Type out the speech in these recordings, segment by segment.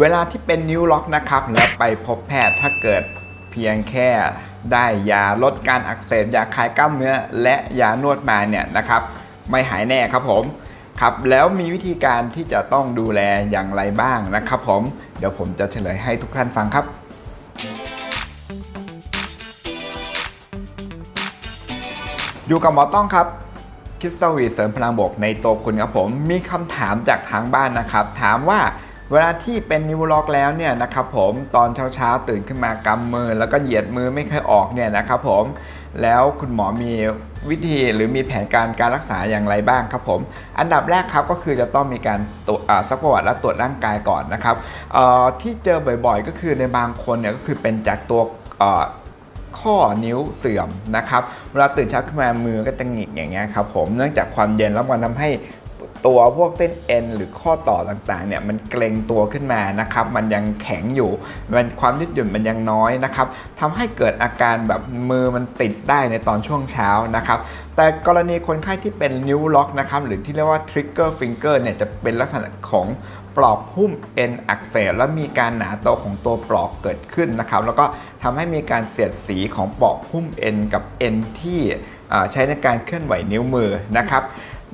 เวลาที่เป็นนิ้วล็อกนะครับแล้วไปพบแพทย์ถ้าเกิดเพียงแค่ได้ยาลดการอักเสบยาคลายกล้ามเนื้อ และยานวดมาเนี่ยนะครับ ไม่หายแน่ครับผมครับแล้วมีวิธีการที่จะต้องดูแลอย่างไรบ้างนะครับผมเดี๋ยวผมจะเฉลยให้ทุกท่านฟังครับ อยู่กับหมอต้องครับคิดสวีเสริมพลังบวกในตัวคุณครับผมมีคำถามจากทางบ้านนะครับ ถามว่า เวลาที่เป็นนิวล็อกแล้วเนี่ยนะครับผมตอนเช้าๆตื่นขึ้นมากำมือ แล้วก็เหยียดมือไม่เคอยออกเนี่ยนะครับผมแล้วคุณหมอมีวิธีหรือมีแผนการการรักษาอย่างไรบ้างครับผม อันดับแรกครับก็คือจะต้องมีการตรวจอ่าซักประวัติและตรวจร่างกายก่อนนะครับที่เจอบ่อยๆ ก็คือในบางคนเนี่ยก็คือเป็นจากตัวข้อนิ้วเสื่อมนะครับ เวลาตื่นเช้าขึ้นมามือก็จะหงิกอย่างเงี้ยครับผม เนื่องจากความเย็นแล้วมันทำให้ ตัวพวกเส้นเอ็นหรือข้อต่อต่างๆเนี่ยมันเกร็งตัวขึ้นมานะครับ มันยังแข็งอยู่ มันความยืดหยุ่นมันยังน้อยนะครับทำให้เกิดอาการแบบมือมันติดได้ในตอนช่วงเช้านะครับ แต่กรณีคนไข้ที่เป็นนิ้วล็อกนะครับ หรือที่เรียกว่า trigger finger เนี่ยจะเป็นลักษณะของปลอกหุ้มเอ็นอักเสบและมีการหนาโตของตัวปลอกเกิดขึ้นนะครับ แล้วก็ทำให้มีการเสียดสีของปลอกหุ้มเอ็นกับเอ็นที่ใช้ในการเคลื่อนไหวนิ้วมือนะครับ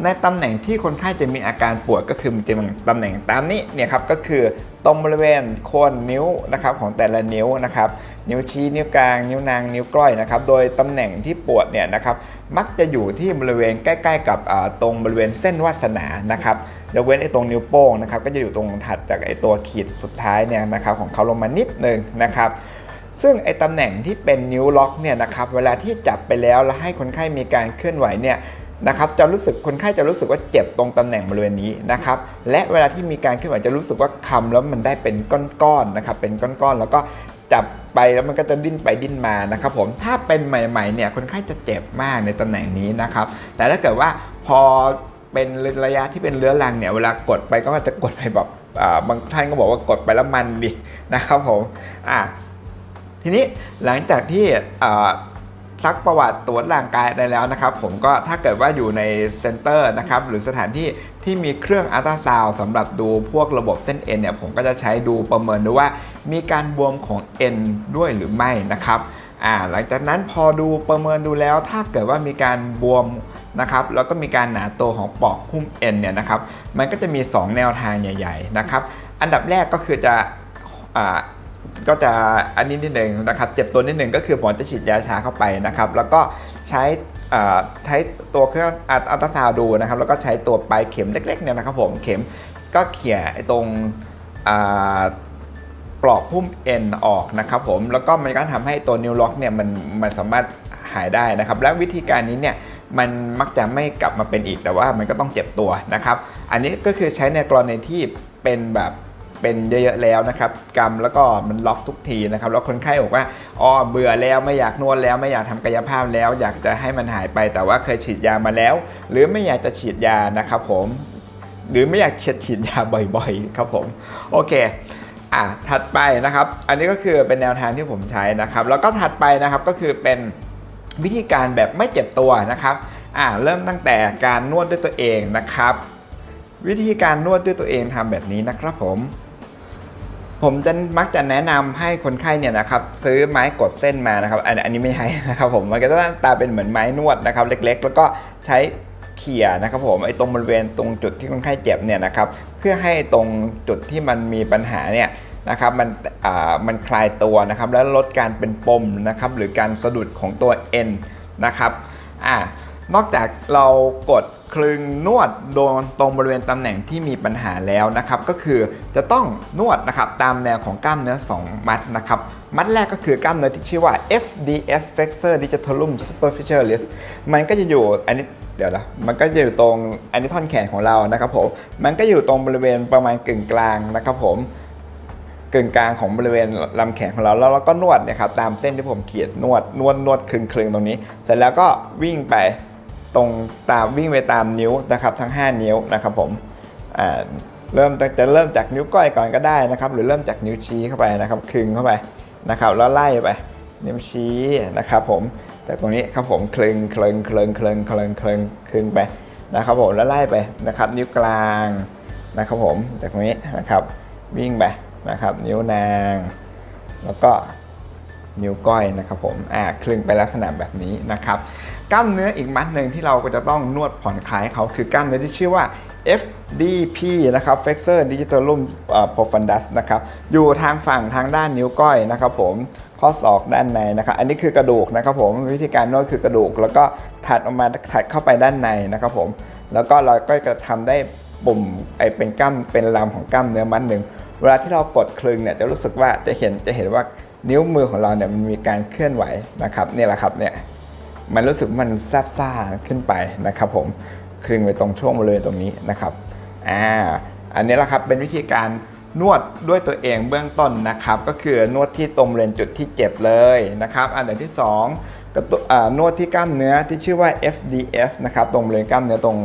ในตำแหน่งที่คนไข้จะมีอาการปวดก็คือมันจะมีตำแหน่งตามนี้เนี่ยครับก็คือตรงบริเวณโคนนิ้วนะครับของแต่ละนิ้วนะครับนิ้วชี้นิ้วกลางนิ้วนางนิ้วก้อยนะครับโดยตำแหน่งที่ปวดเนี่ยนะครับมักจะอยู่ที่บริเวณใกล้ๆ กับตรงบริเวณเส้นวาสนานะครับยกเว้นไอ้ตรงนิ้วโป้งนะครับก็จะอยู่ตรงถัดจากไอ้ตัวขีดสุดท้ายเนี่ยนะครับของเขาลงมานิดนึงนะครับซึ่งไอ้ตำแหน่งที่เป็นนิ้วล็อกเนี่ยนะครับเวลาที่จับไปแล้วแล้วให้คนไข้มีการเคลื่อนไหวเนี่ย นะครับจะรู้สึกคนไข้จะรู้สึกว่าเจ็บตรงตำแหน่งบริเวณนี้นะครับและเวลาที่มีการเคลื่อนไหวจะรู้สึกว่าคำแล้วมันได้เป็นก้อนๆนะครับเป็นก้อนๆแล้วก็จับไปแล้วมันก็จะดิ้นไปดิ้นมานะครับผมถ้าเป็นใหม่ๆเนี่ยคนไข้จะเจ็บมากในตำแหน่งนี้นะครับแต่ถ้าเกิดว่าพอเป็นระยะที่เป็นเรื้อรังเนี่ยเวลากดไปก็จะกดไปแบบบางท่านก็บอกว่ากดไปแล้วมันดีนะครับผมอะทีนี้หลังจากที่ ซักประวัติตรวจร่างกายได้แล้วนะครับ ผมก็ถ้าเกิดว่าอยู่ในเซ็นเตอร์นะครับหรือสถานที่ที่มีเครื่องอัลตราซาวด์สำหรับดูพวกระบบเส้นเอ็นเนี่ยผมก็จะใช้ดูประเมินดูว่า มีการบวมของเอ็นด้วยหรือไม่นะครับอ่าหลังจากนั้นพอดูประเมินดูแล้ว ถ้าเกิดว่ามีการบวมนะครับแล้วก็มีการหนาโตของปอกหุ้มเอ็นเนี่ยนะครับมันก็จะมี 2 แนวทางใหญ่ ๆ นะครับ อันดับแรกก็คือจะ ก็จะอันนี้นิดหนึ่งนะครับเจ็บตัวนิดหนึ่งก็คือหมอจะฉีดยาชาเข้าไปนะครับ แล้วก็ใช้ใช้ตัวเครื่องอัลตราซาวด์ดูนะครับ แล้วก็ใช้ตัวปลายเข็มเล็กๆเนี่ยนะครับผมเข็มก็เขี่ยตรงปลอกพุ่มเอ็นออกนะครับผมแล้วก็มันก็ทำให้ตัวนิวล็อกเนี่ยมันมันสามารถหายได้นะครับ และวิธีการนี้เนี่ยมันมักจะไม่กลับมาเป็นอีกแต่ว่ามันก็ต้องเจ็บตัวนะครับ อันนี้ก็คือใช้ในกรณีที่เป็นแบบ เป็นเยอะๆแล้วนะครับกำแล้วก็มันล็อกทุกทีนะครับแล้วคนไข้บอกว่าอ๋อเบื่อแล้วไม่อยากนวดแล้วไม่อยากทำกายภาพแล้ว อยากจะให้มันหายไป แต่ว่าเคยฉีดยามาแล้ว หรือไม่อยากจะฉีดยานะครับผมหรือไม่อยากฉีดฉีดยาบ่อยๆ ครับผมโอเคอะถัดไปนะครับ อันนี้ก็คือเป็นแนวทางที่ผมใช้นะครับ แล้วก็ถัดไปนะครับก็คือเป็นวิธีการแบบไม่เจ็บตัวนะครับอ่าเริ่มตั้งแต่การนวดด้วยตัวเองนะครับ วิธีการนวดด้วยตัวเองทำแบบนี้นะครับผม ผมจะมักจะแนะนำให้คนไข้เนี่ยนะครับซื้อไม้กดเส้นมานะครับ อันอันนี้ไม่ใช่นะครับผมมันก็จะหน้าตาเป็นเหมือนไม้นวดนะครับ เล็ก ๆ แล้วก็ใช้เขี่ยนะครับผมไอ้ตรงบริเวณตรงจุดที่คนไข้เจ็บเนี่ยนะครับเพื่อให้ตรงจุดที่มันมีปัญหาเนี่ยนะครับมันอ่ามันคลายตัวนะครับ แล้วลดการเป็นปมนะครับหรือการสะดุดของตัวเอ็นนะครับอ่านอกจากเรากด คลึงนวดโดนตรงบริเวณตำแหน่งที่มีปัญหาแล้วนะครับ ก็คือจะต้องนวดนะครับตามแนวของกล้ามเนื้อ 2 มัดนะครับ มัดแรกก็คือกล้ามเนื้อที่ชื่อว่า FDS flexor digitorum superficialis มันก็จะอยู่อันนี้เดี๋ยวนะมันก็จะอยู่ตรงอันนี้ท่อนแขนของเรานะครับผม มันก็อยู่ตรงบริเวณประมาณกึ่งกลางนะครับผมกึ่งกลางของบริเวณลำแขนของเราแล้วเราก็นวดนะครับตามเส้นที่ผมเขียนนวดนวดนวดคลึงคลึงตรงนี้ เสร็จแล้วก็วิ่งไป ตรงตามวิ่งไปตามนิ้วนะครับทั้ง 5 นิ้วนะครับผมเริ่มจากจะเริ่มจากนิ้วก้อยก่อนก็ได้นะครับ หรือเริ่มจากนิ้วชี้เข้าไปนะครับคลึงเข้าไปนะครับแล้วไล่ไปนิ้วชี้นะครับผมจากตรงนี้ครับผมคลึงคลึงคลึงคลึงคลึงคลึงคลึงไปนะครับผมแล้วไล่ไปนะครับ นิ้วกลางนะครับผมจากตรงนี้นะครับวิ่งไปนะครับ นิ้วนาง แล้วก็ นิ้วก้อยนะครับผมอ่าคลึงไปลักษณะแบบนี้นะครับกล้ามเนื้ออีกมัดหนึ่งที่เราก็จะต้องนวดผ่อนคลายเขาคือกล้ามเนื้อที่ชื่อว่า FDP นะครับ Flexor Digitorum Profundus นะครับอยู่ทางฝั่งทางด้านนิ้วก้อยนะครับผมข้อศอกด้านในนะครับ อันนี้คือกระดูกนะครับผมวิธีการนวดคือกระดูก แล้วก็ถัดออกมาถัดเข้าไปด้านในนะครับผมแล้วก็เราก็จะทำได้ปุ่มไอเป็นกล้ามเป็นลำของกล้ามเนื้อมัดหนึ่งเวลาที่เรากดคลึงเนี่ยจะรู้สึกว่าจะเห็นจะเห็นว่า นิ้วมือของเราเนี่ยมันมีการเคลื่อนไหวนะครับนี่แหละครับเนี่ยมันรู้สึกมันแซบซ่าขึ้นไปนะครับ ผมคลึงไปตรงช่วงบริเวณตรงนี้นะครับอ่าอันนี้แหละครับเป็นวิธีการนวดด้วยตัวเองเบื้องต้นนะครับ ก็คือนวดที่ตรงบริเวณจุดที่เจ็บเลยนะครับ อันดับที่ 2กระตุอ่านวดที่กล้ามเนื้อที่ชื่อว่า FDS นะครับตรงบริเวณกล้ามเนื้อตรง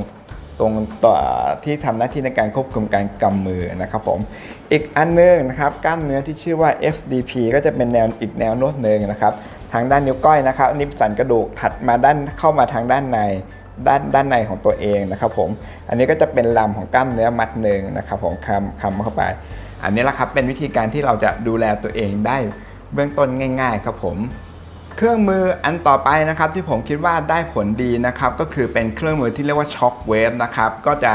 ตรงต่อที่ทำหน้าที่ในการควบคุมการกำมือนะครับผมอีกอันหนึงนะครับกล้ามเนื้อที่ชื่อว่า FDP ก็จะเป็นแนวอีกแนวนวดหนึ่งนะครับทางด้านนิ้วก้อยนะครับนนี้สันกระดูกถัดมาด้านเข้ามาทางด้านในด้านด้านในของตัวเองนะครับผมอันนี้ก็จะเป็นลำของกล้ามเนื้อมัดหนึ่งนะครับผมคำคำเข้าไป อันนี้แหละครับเป็นวิธีการที่เราจะดูแลตัวเองได้เบื้องต้นง่าย ๆ ครับผม เครื่องมืออันต่อไปนะครับที่ผมคิดว่าได้ผลดีนะครับก็คือเป็นเครื่องมือที่เรียกว่าช็อคเวฟนะครับก็จะ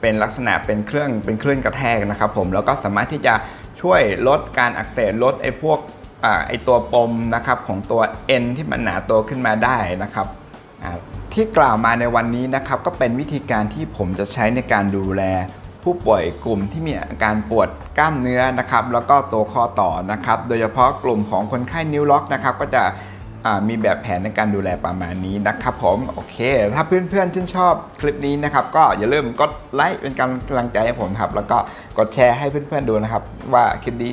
เป็นลักษณะเป็นเครื่องเป็นคลื่นกระแทกนะครับผมแล้วก็สามารถที่จะช่วยลดการอักเสบลดไอ้พวกอไอ้ตัวปมนะครับของตัวเอ็นที่มันหนาตัวขึ้นมาได้นะครับที่กล่าวมาในวันนี้นะครับก็เป็นวิธีการที่ผมจะใช้ในการดูแล ผู้ป่วยกลุ่มที่มีอาการปวดกล้ามเนื้อนะครับ แล้วก็ตัวข้อต่อนะครับ โดยเฉพาะกลุ่มของคนไข้นิ้วล็อกนะครับ ก็จะมีแบบแผนในการดูแลประมาณนี้นะครับผม โอเค ถ้าเพื่อนๆชื่นชอบคลิปนี้นะครับ ก็อย่าลืมกดไลค์เป็นกำลังใจให้ผมครับ แล้วก็กดแชร์ให้เพื่อนๆดูนะครับ ว่าคลิปนี้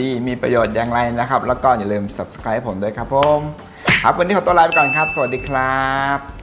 ดีมีประโยชน์อย่างไรนะครับ แล้วก็อย่าลืม subscribe ผมด้วยครับผม ครับวันนี้ขอตัวลาไปก่อนครับ สวัสดีครับ